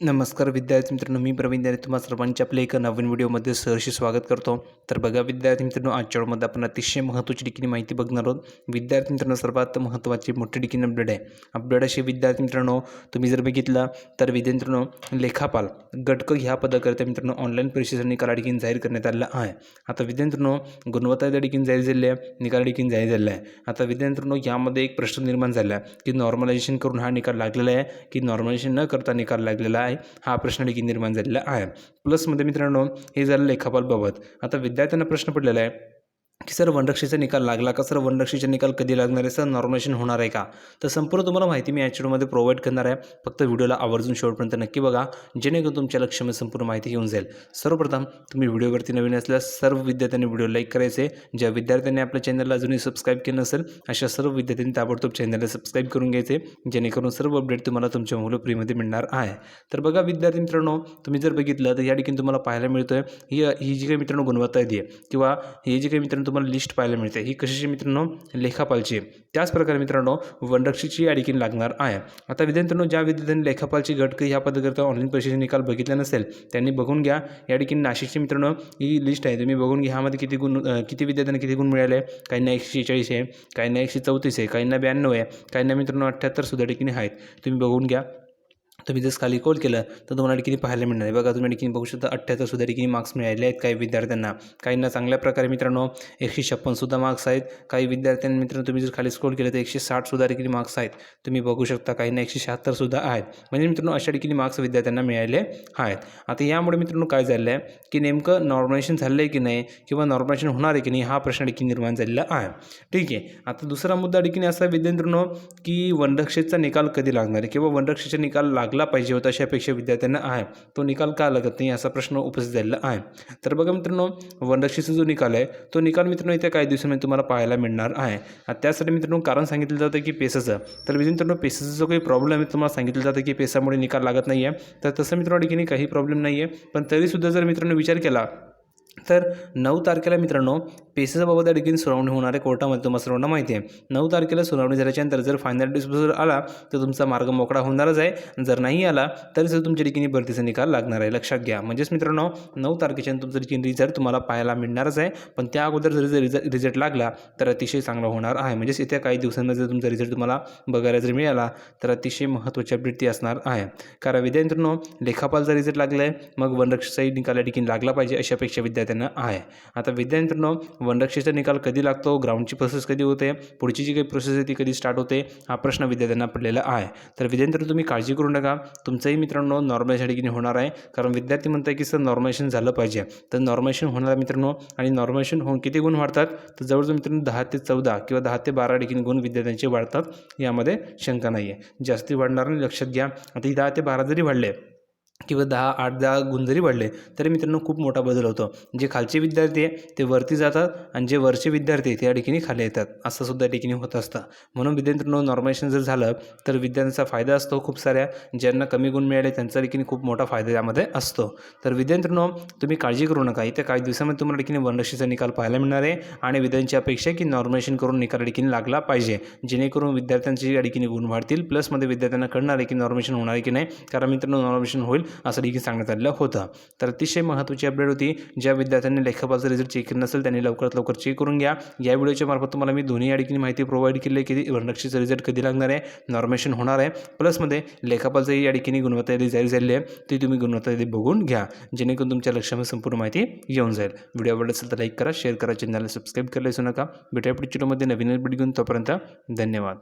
नमस्कार विद्यार्थी मित्रांनो मी प्रवीण आणि तुम्हा सर्वांच्या आपल्या एका नवीन व्हिडिओमध्ये सहर्षी स्वागत करतो. तर बघा विद्यार्थी मित्रांनो आजच्या वेळमध्ये आपण अतिशय महत्त्वाची डिकीनी माहिती बघणार आहोत. विद्यार्थी मित्रांनो सर्वात महत्त्वाची मोठी डिकीन अपडेट आहे. अपडेट अशी विद्यार्थी मित्रांनो तुम्ही जर बघितला तर विद्यार्थ्यांनो लेखापाल गटक ह्या पदाकरिता मित्रांनो ऑनलाईन परीक्षेचा निकाल डिकीन जाहीर करण्यात आलेला आहे. आता विद्यार्थ्यांनो गुणवत्ताच्या गुणवत्ता डिकीन जाहीर झाली आहे निकाल डिकीन जाहीर झालेला आहे. आता विद्यार्थ्यांनो यामध्ये एक प्रश्न निर्माण झाला आहे की नॉर्मलायझेशन करून हा निकाल लागलेला आहे की नॉर्मलायझेशन न करता निकाल लागलेला आहे. हा प्रश्न देखील निर्माण झालेला आहे. प्लसमध्ये मित्रांनो हे झालं लेखापालबाबत आता विद्यार्थ्यांना प्रश्न पडलेला आहे की सर वनरक्षीचा निकाल लागला का? सर वनरक्षीचा निकाल कधी लागणार आहे? सर नॉर्मलेशन होणार आहे का? तर संपूर्ण तुम्हाला माहिती मी याच्यामध्ये प्रोव्हाइड करणार आहे. फक्त व्हिडिओला आवर्जून शेवटपर्यंत नक्की बघा जेणेकरून तुमच्या लक्षामध्ये संपूर्ण माहिती घेऊन जाईल. सर्वप्रथम तुम्ही व्हिडिओवरती नवीन असल्यास सर्व विद्यार्थ्यांनी व्हिडिओ लाईक करायचे. ज्या विद्यार्थ्यांनी आपल्या चॅनलला अजूनही सबस्क्राईब केलं नसेल अशा सर्व विद्यार्थ्यांनी ताबडतोब चॅनलला सबस्क्राईब करून घ्यायचे जेणेकरून सर्व अपडेट तुम्हाला तुमच्या मुलं फ्रीमध्ये मिळणार आहे. तर बघा विद्यार्थी मित्रांनो तुम्ही जर बघितलं तर या ठिकाणी तुम्हाला पाहायला मिळतोय आहे ही ही जी काही मित्रांनो गुणवत्ता आहे. किंवा ही जी काही मित्रांनो तुम्हाला लिस्ट पाहायला मिळते. ही कशाची मित्रांनो? लेखापालची आहे. त्याचप्रकारे मित्रांनो वनरक्षीची या ठिकाणी लागणार आहे. आता विद्यार्थ्यांनो ज्या विद्यार्थ्यांनी लेखापालची गटक ह्या पद्धतीकरता ऑनलाईन परीक्षेचे निकाल बघितला नसेल त्यांनी बघून घ्या. या ठिकाणी नाशिकची मित्रांनो ही लिस्ट आहे. तुम्ही बघून घ्या ह्यामध्ये किती गुण किती विद्यार्थ्यांना किती गुण मिळाले काहींना एकशे शेहेचाळीस आहे काहींना एकशे चौतीस आहे काहींना ब्याण्णव आहे काहींना मित्रांनो अठ्ठ्याहत्तर सुद्धा ठिकाणी आहेत. तुम्ही बघून घ्या. तुम्ही जर खाली कॉल केलं तर तुम्हाला ठिकाणी पाहायला मिळणार आहे. बघा तुम्ही ठिकाणी बघू शकता अठ्ठ्याहत्तर सुद्धा ठिकाणी मार्क्स मिळाले आहेत काही विद्यार्थ्यांना. काहींना चांगल्या प्रकारे मित्रांनो एकशे छप्पन सुद्धा मार्क्स आहेत. काही विद्यार्थ्यांना मित्रांनो तुम्ही जर खाली स्क्रोल केलं तर एकशे साठ सुद्धा मार्क्स आहेत. तुम्ही बघू शकता काहींना एकशे शहात्तर सुद्धा आहेत. म्हणजे मित्रांनो अशा ठिकाणी मार्क्स विद्यार्थ्यांना मिळाले आहेत. आता यामुळे मित्रांनो काय झालं आहे की नेमकं नॉर्मलायझेशन झालं आहे की नाही किंवा नॉर्मलायझेशन होणार आहे की नाही हा प्रश्न ठिकाणी निर्माण झालेला आहे. ठीक आहे. आता दुसरा मुद्दा ठिकाणी असा विद्यार्थ्यांनो की वनरक्षेचा निकाल कधी लागणार आहे? किंवा वनरक्षेचा निकाल लागला पाहिजे होता अशा अपेक्षा विद्यार्थ्यांना आहे. तो निकाल का लागत नाही असा प्रश्न उपस्थित झालेला आहे. तर बघा मित्रांनो वनरक्षीचा जो निकाल आहे तो निकाल मित्रांनो येत्या काही दिवसांमध्ये तुम्हाला पाहायला मिळणार आहे. त्यासाठी मित्रांनो कारण सांगितलं जातं की पेसाचं. तर मित्रांनो पेसाचा जो काही प्रॉब्लेम आहे तुम्हाला सांगितलं जातं की पेसामुळे निकाल लागत नाही आहे तर तसं मित्रांनो ठिकाणी काही प्रॉब्लेम नाही आहे पण तरीसुद्धा जर मित्रांनो विचार केला तर नऊ तारखेला मित्रांनो पेसेसबाबत या ठिकाणी सुनावणी होणार आहे कोर्टामध्ये तुम्हाला सर्वांना माहिती आहे. नऊ तारखेला सुनावणी झाल्याच्यानंतर जर फायनल डिस्पोजल आला तर तुमचा मार्ग मोकळा होणारच आहे. जर नाही आला तरी जर तुमच्या ठिकाणी भरतीचा निकाल लागणार आहे. लक्षात घ्या. म्हणजेच मित्रांनो नऊ तारखेच्या तुमच्या ठिकाणी रिझल्ट तुम्हाला पाहायला मिळणारच आहे. पण त्या अगोदर जर रिझल्ट रिझल्ट लागला तर अतिशय चांगला होणार आहे. म्हणजेच येत्या काही दिवसांमध्ये जर तुमचा रिझल्ट तुम्हाला बघायला जर मिळाला तर अतिशय महत्त्वाची अपडेट ती असणार आहे. कारण विद्यार्थ्यांनो लेखापालचा रिझल्ट लागला आहे मग वनरक्षाचाही निकाल या ठिकाणी लागला पाहिजे अशी अपेक्षा त्यांना आहे. आता विद्यार्थ्यांनो वनरक्षेचा निकाल कधी लागतो? ग्राउंडची प्रोसेस कधी होते? पुढची जी काही प्रोसेस आहे ती कधी स्टार्ट होते? हा प्रश्न विद्यार्थ्यांना पडलेला आहे. तर विद्यार्थ्यांनो तुम्ही काळजी करू नका. तुमचंही मित्रांनो नॉर्मलायझेशन ठिकाणी होणार आहे. कारण विद्यार्थी म्हणतात की सर नॉर्मलायझेशन झालं पाहिजे. तर नॉर्मलायझेशन होणार मित्रांनो. आणि नॉर्मलायझेशन होऊन किती गुण वाढतात? तर जवळजवळ मित्रांनो दहा ते चौदा किंवा दहा ते बारा ठिकाणी गुण विद्यार्थ्यांचे वाढतात. यामध्ये शंका नाही आहे जास्ती वाढणार नाही लक्षात घ्या. आता ही दहा ते बारा जरी वाढले किंवा दहा आठ दहा गुण जरी वाढले तरी मित्रांनो खूप मोठा बदल होतो. जे खालचे विद्यार्थी आहे ते वरती जातात आणि जे वरचे विद्यार्थी आहे ते ठिकाणी खाली येतात. असं सुद्धा ठिकाणी होत असतं. म्हणून विद्यार्थ्यांनो नॉर्मलायझेशन जर झालं तर विद्यार्थ्यांचा फायदा असतो खूप साऱ्या. ज्यांना कमी गुण मिळाले त्यांचा देखील खूप मोठा फायदा यामध्ये असतो. तर विद्यार्थ्यांनो तुम्ही काळजी करू नका. इथे काही दिवसामध्ये तुम्हाला ठिकाणी वनरक्षीचा निकाल पाहायला मिळणार आहे आणि विद्यार्थ्यांची अपेक्षा की नॉर्मलायझेशन करून निकाल ठिकाणी लागला पाहिजे. जेणेकरून विद्यार्थ्यांची या ठिकाणी गुण वाढतील. प्लसमध्ये विद्यार्थ्यांना कळणार आहे की नॉर्मेशन होणार आहे की नाही. कारण मित्रांनो नॉर्मेशन होईल. असं देखील सांगण्यात आलेलं होतं. तर अतिशय महत्त्वाची अपडेट होती. ज्या विद्यार्थ्यांनी लेखापालचा रिझल्ट चेक केलं नसेल त्यांनी लवकरात लवकर चेक करून घ्या. या व्हिडिओच्या मार्फत तुम्हाला मी दोन्ही या माहिती प्रोव्हाइड केली आहे की वनरक्षीचा रिझल्ट कधी लागणार आहे नॉर्मेशन होणार आहे. प्लसमध्ये लेखापालचंही या ठिकाणी गुणवत्ता यादी जाहीर झालेली आहे ती तुम्ही गुणवत्ता यादी बघून घ्या. जेणेकरून तुमच्या लक्षामध्ये संपूर्ण माहिती येऊन जाईल. व्हिडिओ आवडला असेल तर लाईक करा शेअर करा चॅनलला सबस्क्राईब करायला विसरू नका. भेटूया पुढच्या व्हिडिओमध्ये नवीन अपडेट घेऊन. तोपर्यंत धन्यवाद.